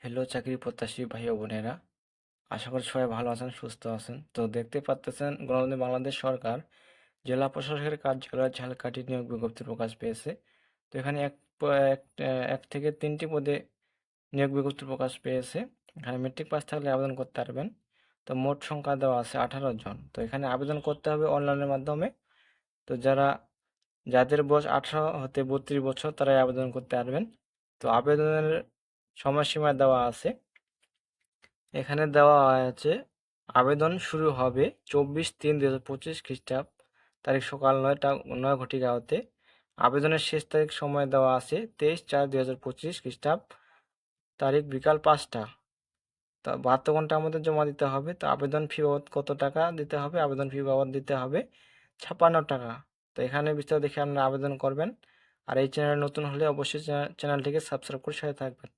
Hello চাকরি প্রত্যাশী ভাই ও বোনেরা। আশা করি সবাই ভালো আছেন, সুস্থ আছেন। তো দেখতে পাচ্তেছেন গণতন্ত্র বাংলাদেশ সরকার জেলা প্রশাসকের কার্যালয় ঝালকাঠি নিয়োগ বিজ্ঞপ্তি প্রকাশ পেয়েছে। তো এখানে এক এক- এক থেকে তিনটি পদে নিয়োগ বিজ্ঞপ্তি প্রকাশ পেয়েছে। এখানে মেট্রিক পাস থাকলে আবেদন করতে পারবেন। তো মোট সংখ্যা দেওয়া আছে আঠারো জন। তো এখানে আবেদন করতে হবে অনলাইনের মাধ্যমে। তো যারা, যাদের বয়স আঠারো হতে বত্রিশ বছর, তারাই আবেদন করতে পারবেন। তো আবেদনের সময়সীমা দেওয়া আছে। এখানে দেওয়া আছে, আবেদন শুরু হবে চব্বিশ তিন দু হাজার পঁচিশ খ্রিস্টাব্দ, তারিখ সকাল নয়টা, নয় ঘটিকা হতে আবেদনের শেষ তারিখ সময় দেওয়া আছে তেইশ চার দুই হাজার পঁচিশ খ্রিস্টাব্দ, তারিখ বিকাল পাঁচটা। তা বাহাত্তর ঘণ্টার মধ্যে জমা দিতে হবে, তো আবেদন ফি বাবদ কত টাকা দিতে হবে, আবেদন ফি বাবদ দিতে হবে ছাপ্পান্ন টাকা। তো এখানে বিস্তারিত দেখে আপনারা আবেদন করবেন। আর এই চ্যানেলে নতুন হলে অবশ্যই চ্যানেলটিকে সাবস্ক্রাইব করে সাথে থাকবেন।